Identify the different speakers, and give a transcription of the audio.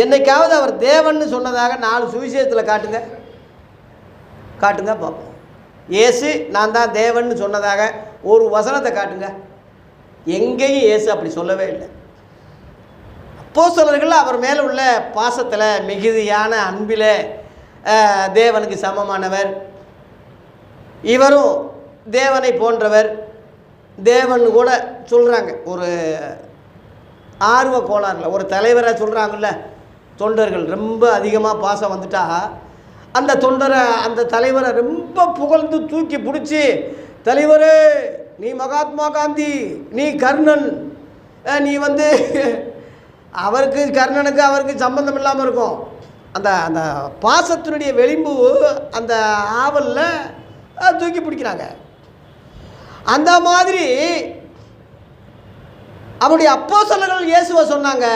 Speaker 1: என்னைக்காவது அவர் தேவன்னு சொன்னதாக நாலு சுவிசேஷத்தில் காட்டுங்க. காட்டுங்க பார்ப்போம். ஏசு நான் தான் தேவன்னு சொன்னதாக ஒரு வசனத்தை காட்டுங்க. எங்கேயும் ஏசு அப்படி சொல்லவே இல்லை. அப்போஸ்தலர்கள் அவர் மேலே உள்ள பாசத்தில் மிகுதியான அன்பில் தேவனுக்கு சமமானவர். இவரும் தேவனை போன்றவர். தேவன் கூட சொல்கிறாங்க ஒரு ஆர்வ கோளாறுல ஒரு தலைவரை சொல்கிறாங்கல்ல தொண்டர்கள் ரொம்ப அதிகமாக பாசம் வந்துட்டா அந்த தொண்டரை அந்த தலைவரை ரொம்ப புகழ்ந்து தூக்கி பிடிச்சி தலைவரே நீ மகாத்மா காந்தி நீ கர்ணன் நீ வந்து அவருக்கு கர்ணனுக்கு அவருக்கு சம்பந்தம் இல்லாமல் இருக்கும். அந்த அந்த பாசத்தினுடைய வெளிம்பு அந்த ஆவலில் தூக்கி பிடிக்கிறாங்க. அந்த மாதிரி அவருடைய அப்போ சொல்லர்கள் இயேசுவை சொன்னாங்க